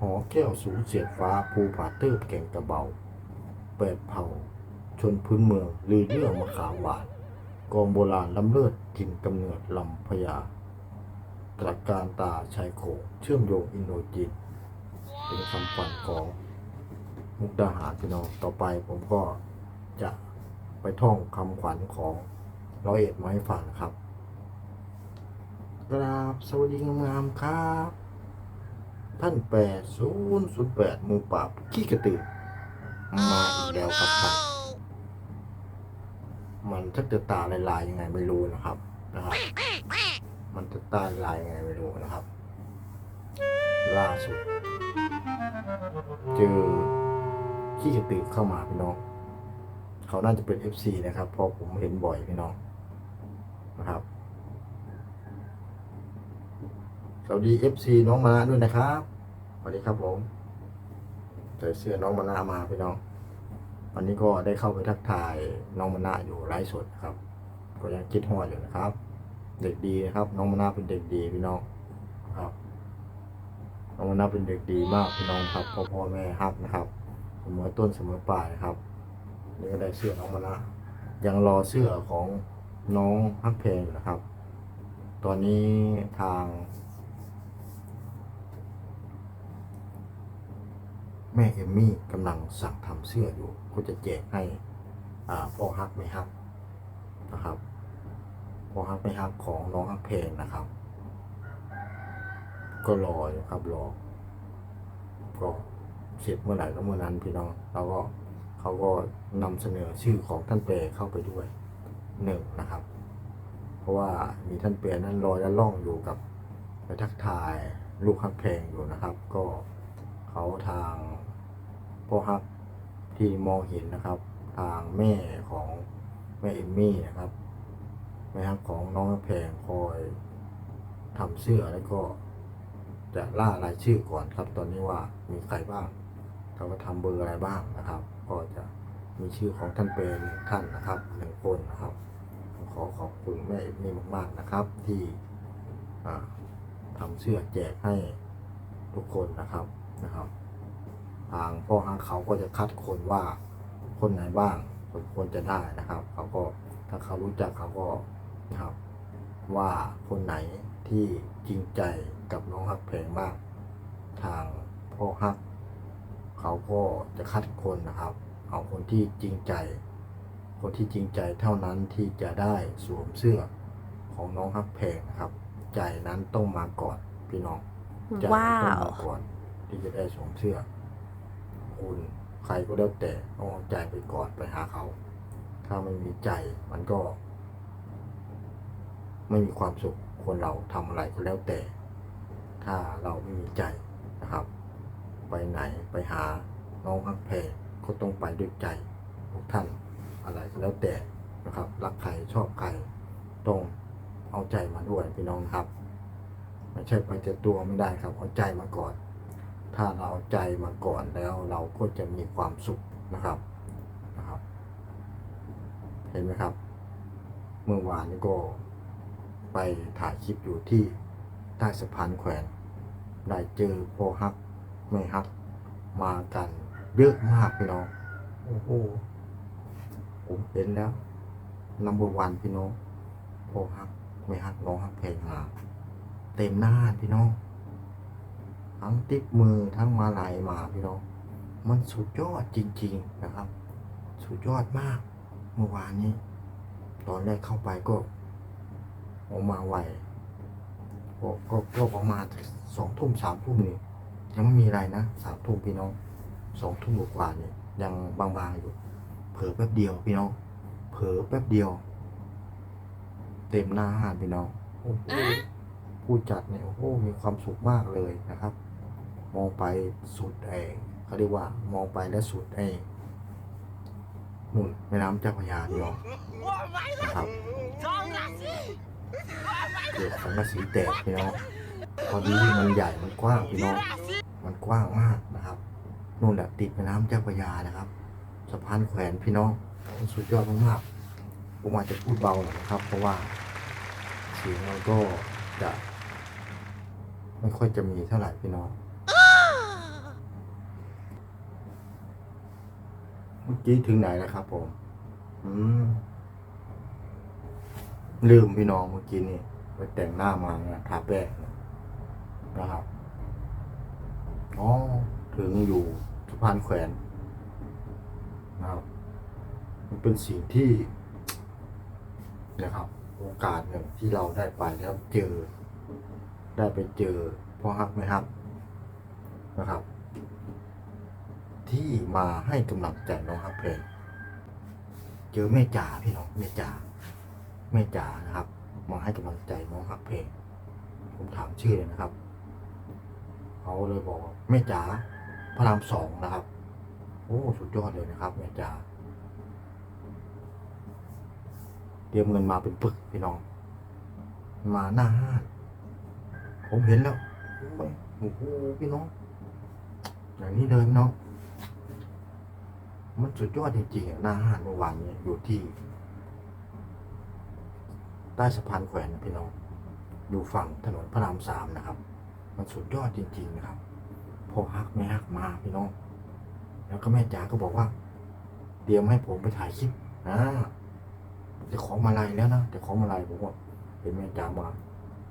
หอแก้วสูงเสียดฟ้าภูผาเติบแก่งกระเบาแปดเผ่า ชนพื้นเมืองลือเรื่องมะขามหวาน กองโบราณล้ำเลิศถิ่นกำเนิดลำพญาตระการตาชายโขงเชื่อมโยงอินโดจีนเป็นคำขวัญของมุกดาหารพี่น้องต่อไปผมก็จะไปท่องคำขวัญของร้อยเอ็ดมาให้ฟังนครับกราบสวัสดีงามๆครับ ท่านแปดศูนย์ศูนย์แปดมือปราบขี้กระตือมาอีกแล้วครับท่านมันจะตาลายๆยังไงไม่รู้นะครับนะครับ มันจะตาลายยังไงไม่รู้นะครับ ล่าสุดเจอขี้กระตือเข้ามาพี่น้อง เขาน่าจะเป็น FC นะครับเพราะผมเห็นบ่อยพี่น้องนะครับ สวัสดี FC น้องมานะด้วยนะครับสวัสดีครับผมใส่เสื้อน้องมานะมาพี่น้อง วันนี้ก็ได้เข้าไปทักทายน้องมานะอยู่ไลฟ์สดนะครับ ก็ยังคิดฮอดอยู่นะครับ เด็กดีนะครับ น้องมานะเป็นเด็กดีพี่น้องครับ น้องมานะเป็นเด็กดีมากพี่น้องครับพ่อพ่อแม่ฮักนะครับเสมอต้นเสมอปลายนะครับนี่ก็ได้เสื้อน้องมานะยังรอเสื้อของน้องฮักเพลงอยู่นะครับ ตอนนี้ทาง แม่เอมมี่กำลังสั่งทำเสื้ออยู่ก็จะแจกให้พ่อฮักไม่ฮักนะครับพ่อฮักไม่ฮักของน้องฮักเพลงนะครับ ก็รออยู่ครับรอก็เสร็จเมื่อไหร่ก็เมื่อนั้นพี่น้องแล้วก็เขาก็นำเสนอชื่อของท่านเปรเข้าไปด้วยหนึ่งนะครับ เพราะว่ามีท่านเปรนั้นลอยและล่องอยู่กับไปทักทายลูกฮักเพลงอยู่นะครับ ก็เขาทาง พ่อฮักที่มองเห็นนะครับ ทางแม่ของแม่เอมมี่นะครับแม่ฮักของน้องฮักเพงคอยทำเสื้อแล้วก็จะล่ารายชื่อก่อนครับ ตอนนี้ว่ามีใครบ้างเขาก็ทำเบอร์อะไรบ้างนะครับ ก็จะมีชื่อของท่านเป็นท่านนะครับหนึ่งคนนะครับ ขอขอบคุณแม่เอมมี่มาก ๆนะครับ ที่อ่าทำเสื้อแจกให้ทุกคนนะครับนะครับ ทางพ่อห้างเขาก็จะคัดคนว่าคนไหนบ้างสมควรจะได้นะครับ เขาก็ถ้าเขารู้จักเขาก็นะครับ ว่าคนไหนที่จริงใจกับน้องฮักเพลงมาก ทางพ่อฮัก เขาก็จะคัดคนนะครับ เอาคนที่จริงใจ คนที่จริงใจเท่านั้นที่จะได้สวมเสื้อของน้องฮักเพลงนะครับ ใจนั้นต้องมาก่อนพี่น้องใจว้าต้องวมาก่อนที่จะได้สวมเสื้อ คุณ ใครก็แล้วแต่ต้องเอาใจไปก่อนไปหาเขา ถ้าไม่มีใจมันก็ ไม่มีความสุขคนเราทำอะไรก็แล้วแต่ ถ้าเราไม่มีใจนะครับ ไปไหนไปหาน้องฮักแพรก็ต้องไปด้วยใจทุกท่านอะไรก็แล้วแต่นะครับ รักใครชอบใครต้องเอาใจมาด้วยพี่น้องครับไม่ใช่ไปแต่ตัวไม่ได้ครับเอาใจมาก่อน ถ้าเราเอาใจมาก่อนแล้วเราก็จะมีความสุขนะครับนะครับ เห็นไหมครับ เมื่อวานนี้ก็ไปถ่ายคลิปอยู่ที่ใต้สะพานแขวนได้เจอพ่อฮักแม่ฮักมากันเยอะมากพี่น้องโอ้โหผมเห็นแล้วนัมเบอร์วันพี่น้องพ่อฮักแม่ฮักน้องฮักเพลงมาเต็มหน้าพี่น้อง ทั้งติ๊บมือทั้งมาลายมาพี่น้อง มันสุดยอดจริง ๆนะครับ สุดยอดมากเมื่อวานนี้ ตอนแรกเข้าไปก็ออกมาไวก็ก็ก็ประมาสองทุ่มสามทุ่มนี่ยังไม่มีอะไรนะสามทุ่มพี่น้องสองทุ่มกว่าเนี่ยยังบางๆอยู่ เผลอแป๊บเดียวพี่น้อง เผลอแป๊บเดียว เต็มหน้าห้านพี่น้องผู้จัดเนี่ยโอ้โหมีความสุขมากเลยนะครับ มองไปสุดเองเขาเรียกว่ามองไปแล้วสุดเองนู่นแม่น้ำเจ้าพระยาพี่น้องนะครับเกิดสังกะสีแตกพี่น้องพอดีมันใหญ่มันกว้างพี่น้องมันกว้างมากนะครับนู่นแหละติดแม่น้ำเจ้าพระยานะครับสะพานแขวนพี่น้องมันสุดยอดมากๆผมอาจจะพูดเบาหน่อยนะครับ เพราะว่าเสียงมันก็จะไม่ค่อยจะมีเท่าไหร่พี่น้อง มื่อกี้ถึงไหนแล้วครับ ผมอืมลืมพี่น้องเมื่อกี้นี่ไปแต่งหน้ามาเนี่ยทาแป้งนะครับอ๋อถึงอยู่สะพานแขวนนะครับ มันเป็นสิ่งที่นะครับ โอกาสหนึ่งที่เราได้ไปแล้วเจอ ได้ไปเจอพ่อฮักไหมครับนะครับ ที่มาให้กำลังใจน้องฮักเพลงเจอแม่จ๋าพี่น้องแม่จ๋าแม่จ๋านะครับ มาให้กำลังใจน้องฮักเพลงผมถามชื่อเลยนะครับเขาเลยบอกแม่จ๋าพระรามสองนะครับ โอ้สุดยอดเลยนะครับแม่จ๋าเตรียมเงินมาเป็นปึกพี่น้อง มาหน้าห้างผมเห็นแล้วโอ้โอ้โหพี่น้องอย่างนี้เลยพี่น้อง มันสุดยอดจริงๆอะหน้าห้างเมื่อวานเนี่ยอยู่ที่ใต้สะพานแขวนนะพี่น้องอยู่ฝั่งถนนพระรามสามนะครับ มันสุดยอดจริง ๆ นะครับพอฮักแม่ฮักมาพี่น้อง แล้วก็แม่จ๋าก็บอกว่า เตรียมให้ผมไปถ่ายคลิปนะจะของมาลัยแล้วนะจะของมาลัยผมก็เห็นแม่จ๋ามา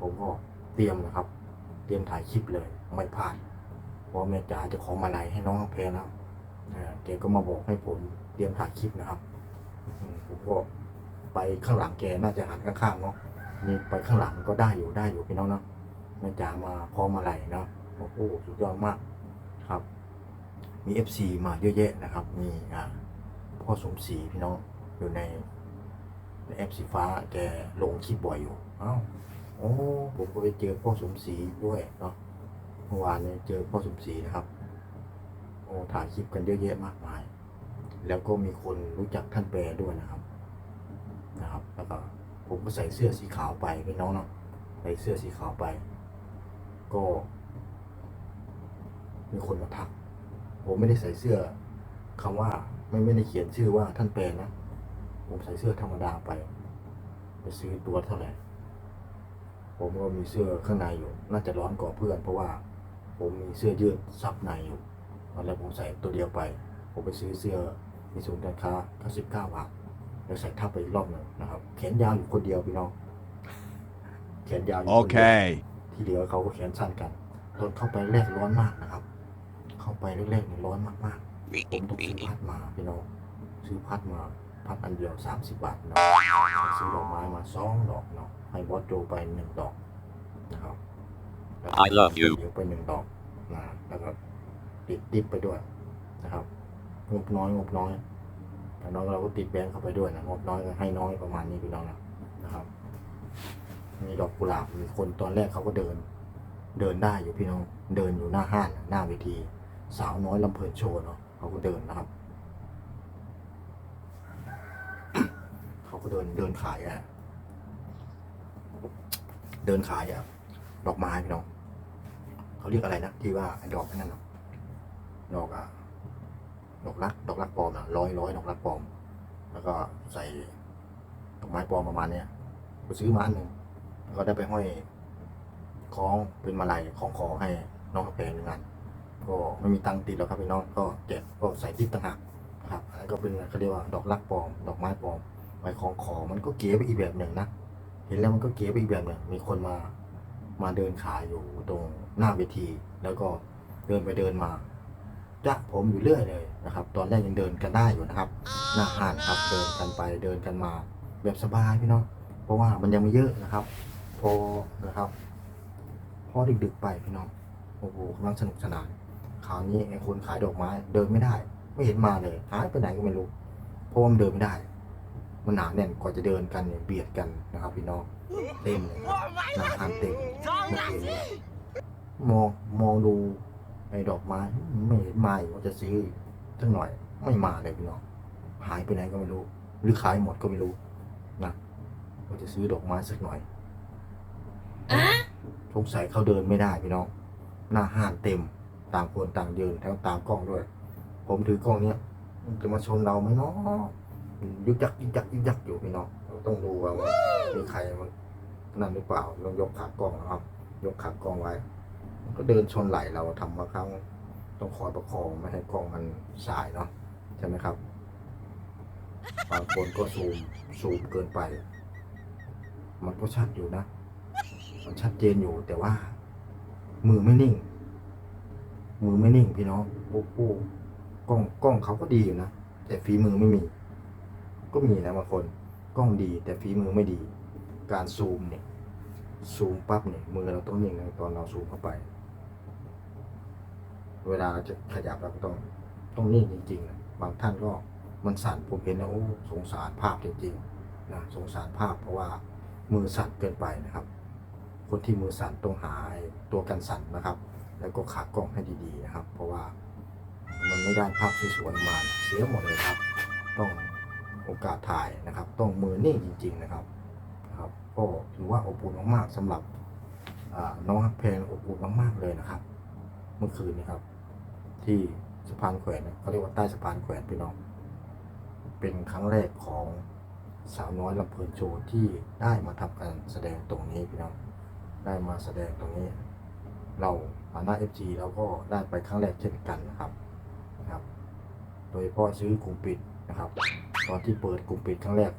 ผมก็เตรียมนะครับ เตรียมถ่ายคลิปเลย ไม่พลาดเพราะแม่จ๋าจะของมาลัยให้น้องเพลแล้วอ่า แกก็มาบอกให้ผมเตรียมถ่ายคลิปนะครับอืมผมก็ไปข้างหลังแกน่าจะหันข้างๆเนาะนี่ไปข้างหลังก็ได้อยู่ได้อยู่พี่น้องเนาะแม่จ๋ามาพร้อมมาลัยเนาะโอ้โหสุดยอดมากครับ มี FC มาเยอะแยะนะครับ มีอ่าพ่อสมศรีพี่น้องอยู่ในในแอปสีฟ้าแกลงคลิปบ่อยอยู่เอ้าโอ้ผมก็ไปเจอพ่อสมศรีด้วยเนาะเมื่อวานเนี่ยเจอพ่อสมศรีนะครับ ถ่ายคลิปกันเยอะแยะมากมาย แล้วก็มีคนรู้จักท่านแปรด้วยนะครับ นะครับ แล้วก็ผมก็ใส่เสื้อสีขาวไปพี่น้องเนาะใส่เสื้อสีขาวไป ก็ มีคนมาทัก ผมไม่ได้ใส่เสื้อคำว่าไม่ไม่ได้เขียนชื่อว่าท่านแปลนะผมใส่เสื้อธรรมดาไป ไปซื้อตัวเท่าไหร่ผมก็มีเสื้อข้างในอยู่ น่าจะร้อนกว่าเพื่อนเพราะว่า ผมมีเสื้อยืดซับในอยู่ แล้วผมใส่ตัวเดียวไป ผมไปซื้อเสื้อมีศูนย์การค้า99บาทแล้วใส่ทับไปอีกรอบหนึ่งนะครับแขนยาวอยู่คนเดียวพี่น้องแขนยาวอยู่คนเดียว Okay. ที่เหลือเขาก็แขนสั้นกันตอนเข้าไปแรกร้อนมากนะครับ เข้าไปแรกๆเนี่ยร้อนมากๆผมต้องซื้อพัดมาพี่น้องซื้อพัดมาพัดอันเดียวสามสิบบาทเนาะซื้อดอกไม้มาสองดอกเนาะให้บอสโจไปหนึ่งดอกนะครับแล้วก็ I love you เดี๋ยวไปหนึ่งดอกนะแล้วก็ ติดติดไปด้วยนะครับงบน้อยงบน้อยแต่น้อยเราก็ติดแบงค์เข้าไปด้วยนะงบน้อยก็ให้น้อยประมาณนี้พี่น้องนะนะครับ มีดอกกุหลาบมีคนตอนแรกเขาก็เดิน เดินได้อยู่พี่น้องเดินอยู่หน้าห้างหน้าเวที สาวน้อยลำเพลินโชว์เนาะเขาก็เดินนะครับเขาก็เดินเดินขายอะเดินขายอะดอกไม้พี่น้องเขาเรียกอะไรนะที่ว่าไอ้ดอกนั่นน่ะ ดอกอะดอกรักดอกรักปลอมอะร้อยร้อยดอกรักปลอม แล้วก็ใส่ดอกไม้ปลอมประมาณเนี้ยไปซื้อมาอันหนึ่งแล้วก็ได้ไปห้อยคล้องเป็นมาลัยของคอให้น้องกระเพงหนึ่งอันก็ไม่มีตังติดหรอกครับพี่น้องก็แจกก็ใส่ทิปต่างหากนะครับอันนั้นก็เป็นเขาเรียกว่าดอกรักปลอม ดอกไม้ปลอมไว้ของขอมันก็เก๋ไปอีกแบบหนึ่งนะเห็นแล้วมันก็เก๋ไปอีกแบบหนึ่งมีคนมามาเดินขายอยู่ตรงหน้าเวที แล้วก็เดินไปเดินมา จักผมอยู่เรื่อยเลยนะครับ ตอนแรกยังเดินกันได้อยู่นะครับหน้าห้างครับเดินกันไปเดินกันมาแบบสบายพี่น้องเพราะว่ามันยังไม่เยอะนะครับ พอนะครับ พอดึกๆไปพี่น้องโอ้โหกำลังสนุกสนานคราวนี้ไอ้คนขายดอกไม้ เดินไม่ได้ ไม่เห็นมาเลยหายไปไหนก็ไม่รู้เพราะว่ามันเดินไม่ได้ มันหนาแน่นกว่าจะเดินกันเนี่ยเบียดกันนะครับ พี่น้องเต็มเลยครับหนาทานเต็มมองมองดู ไอ้ดอกไม้ไม่เห็นมาอีกว่าจะซื้ออีกสักหน่อย ไม่มาเลยพี่น้องหายไปไหนก็ไม่รู้ หรือขายหมดก็ไม่รู้นะว่าจะซื้อดอกไม้สักหน่อยสงสัยเขาเดินไม่ได้พี่น้องหน้าห้างเต็มต่างคนต่างยืนทั้งตามกล้องด้วย ผมถือกล้องเนี้ยมันจะมาชนเราไหมเนาะยึกยักยึกยักยึกยักอยู่พี่น้องเราต้องดูว่ามีใครมันนั่นหรือเปล่าต้องยกขากล้องนะครับ ยกขากล้องไว้มัน ก็เดินชนไหลเราทำมาครั้งต้องคอยประคองไม่ให้กล้องมันสายเนาะใช่ไหมครับบางคนก็ซูมซูมเกินไป มันก็ชัดอยู่นะ มันชัดเจนอยู่แต่ว่า มือไม่นิ่ง มือไม่นิ่งพี่น้องโอ้โหกล้องกล้องเขาก็ดีอยู่นะแต่ฝีมือไม่มี ก็มีนะบางคนกล้องดีแต่ฝีมือไม่ดี การซูมเนี่ยซูมปั๊บเนี่ยมือเราต้องนิ่งนะตอนเราซูมเข้าไป เวลาจะขยับเราก็ต้องต้องนิ่งจริงๆนะบางท่านก็มันสั่นผมเห็นแล้วโอ้สงสารภาพจริงๆนะสงสารภาพเพราะว่ามือสั่นเกินไปนะครับ คนที่มือสั่นต้องหาตัวกันสั่นนะครับ แล้วก็ขากล้องให้ดีๆนะครับ เพราะว่ามันไม่ได้ภาพที่สวยมาเสียหมดเลยครับ ต้องโอกาสถ่ายนะครับ ต้องมือนิ่งจริง ๆนะครับนะครับก็ถือว่าอบอุ่นมากๆสำหรับน้องฮักเพลงอบอุ่นมากๆเลยนะครับ เมื่อคืนนี้ครับ ที่สะพานแขวนเขาเรียกว่าใต้สะพานแขวนพี่น้อง เป็นครั้งแรกของสาวน้อยลำเพลินโชว์ที่ได้มาทำการแสดงตรงนี้พี่น้อง ได้มาแสดงตรงนี้ เราฐานะเอฟจีเราก็ได้ไปครั้งแรกเช่นกันนะครับนะครับ โดยพาะซื้อกลุ่มปิดนะครับ ตอนที่เปิดกลุ่มปิดครั้งแรก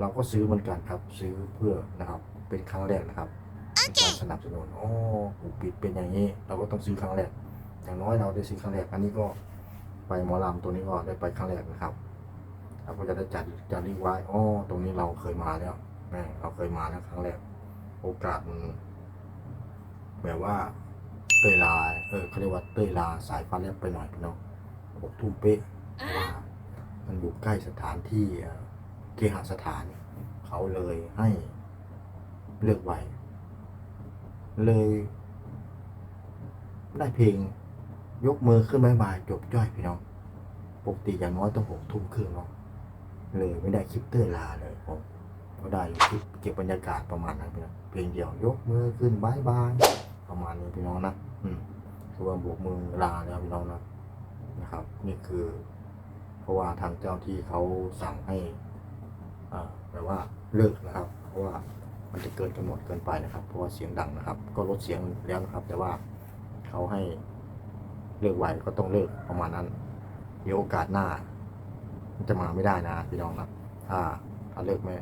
เราก็ซื้อเหมือนกันครับ ซื้อเพื่อนะครับ เป็นครั้งแรกนะครับเป็นการสนับสนุนโอ้กลุ่มปิดเป็นอย่างนี้ เราก็ต้องซื้อครั้งแรก อย่างน้อยเราได้ซื้อครั้งแรก อันนี้ก็ไปหมอลำตัวนี้ก็ได้ไปครั้งแรกนะครับเราก็จะได้จัดจัดรีไว้อ๋อตรงนี้เราเคยมาแล้วแม่เราเคยมาแล้วครั้งแรก โอกาสมันแบบว่าเตยลาเออเขาเรียกว่าเตยลาสายฟ้าแลบไปหน่อยพี่น้องหกทุ่มเป๊ะเพราะว่ามันอยู่ใกล้สถานที่เอ่อเคหสถาน เขาเลยให้เลือกไว้เลยได้เพลง ยกมือขึ้นบายบายจบจ้อยพี่น้องปกติอย่างน้อยต้องหกทุ่มครึ่งเนาะเลยไม่ได้คลิปเตอร์ลาเลยผมก็ได้อยู่คลิปเก็บบรรยากาศประมาณนั้นพี่น้องเพลงเดียวยกมือขึ้นบายบายประมาณนี้พี่น้องนะอืมคือว่าโบกมือลาแล้วพี่น้องนะนะครับ นี่คือ เพราะว่าทางเจ้าที่เขาสั่งให้อ่าแบบว่าเลิกนะครับ เพราะว่ามันจะเกินกำหนดเกินไปนะครับ เพราะว่าเสียงดังนะครับ ก็ลดเสียงแล้วนะครับ แต่ว่าเขาให้ เลิกไวก็ต้องเลิกประมาณนั้นเดี๋ยวโอกาสหน้ามันจะมาไม่ได้นะพี่น้องนะถ้าถ้าเลิกไม่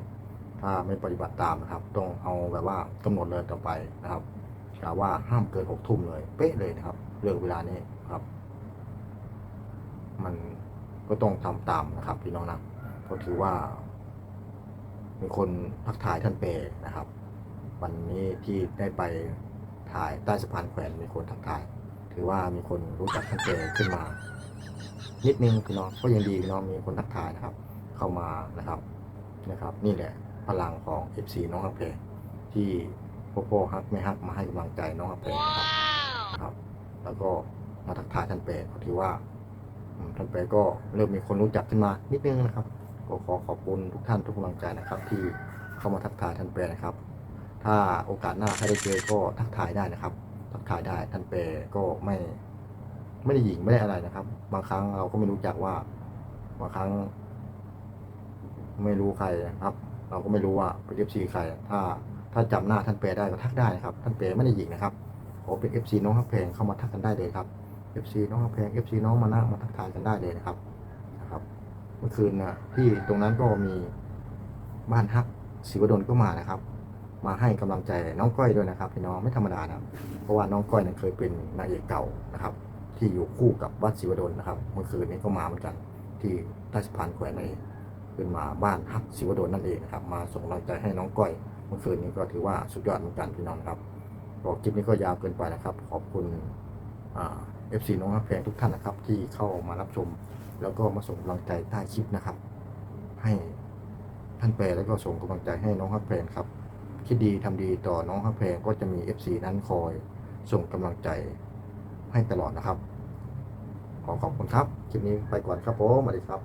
ถ้าไม่ปฏิบัติตามนะครับ ต้องเอาแบบว่ากำหนดเลยต่อไปนะครับกล่าวว่าห้ามเกินหกทุ่มเลย เป๊ะเลยนะครับ เลิกเวลานี้ครับ มันก็ต้องทำตามนะครับ พี่น้องนะก็ถือว่า มีคนทักทายท่านเปนะครับ วันนี้ที่ได้ไปถ่ายใต้สะพานแขวนมีคนทักทาย ถือว่ามีคนรู้จักท่านเปขึ้นมา นิดนึงพี่น้องก็ยังดีพี่น้องมีคนทักทายนะครับ เข้ามานะครับนะครับ นี่แหละพลังของ FC น้องฮักเพลที่พ่อพ่อฮักไม่ฮักมาให้กำลังใจน้องฮักเพลนะครับนะครับ แล้วก็มาทักทายท่านเปก็ถือว่าท่านเปก็เริ่มมีคนรู้จักขึ้นมานิดนึงนะครับก็ขอขอบคุณทุกท่านทุกกำลังใจนะครับ ที่เข้ามาทักทายท่านเปนะครับ ถ้าโอกาสหน้าถ้าได้เจอก็ทักทายได้นะครับ ทักทายได้ท่านเปก็ไม่ ไม่ได้หยิงไม่ได้อะไรนะครับ บางครั้งเราก็ไม่รู้จักว่า บางครั้ง ไม่รู้ใครนะครับ เราก็ไม่รู้ว่าเป็นเอฟซีใคร ถ้า ถ้าจำหน้าท่านเปได้ก็ทักได้นะครับ ท่านเปไม่ได้หยิงนะครับขอเป็นเอฟซีน้องฮักเพลงเข้ามาทักกันได้เลยครับเอฟซีน้องฮักเพลงเอฟซีน้องมานั่งมาทักทายกันได้เลยนะครับนะครับ เมื่อคืนนะที่ตรงนั้นก็มีบ้านฮักศิวดลก็มานะครับ มาให้กำลังใจน้องก้อยด้วยนะครับพี่น้องไม่ธรรมดานะครับเพราะว่าน้องก้อยนั้นเคยเป็นนางเอกเก่านะครับ ที่อยู่คู่กับวัดศิวดลนะครับเมื่อคืนนี้ก็มาเหมือนกัน ที่ใต้สะพานแขวนในขึ้นมาบ้านฮักศิวดลนั่นเองนะครับมาส่งกำลังใจให้น้องก้อยเมื่อคืนนี้ก็ถือว่าสุดยอดเหมือนกันพี่น้องครับบอกคลิปนี้ก็ยาวเกินไปนะครับ ขอบคุณเอฟซีน้องฮักแพงทุกท่านนะครับ ที่เข้ามารับชม แล้วก็มาส่งกำลังใจใต้คลิปนะครับ ให้ท่านแปรแล้วก็ส่งกำลังใจให้น้องฮักแพงครับ คิดดีทำดีต่อน้องฮักแพงก็จะมี FC นั้นคอยส่งกำลังใจให้ตลอดนะครับ ขอขอบคุณครับ คลิปนี้ไปก่อนครับผมสวัสดีครับ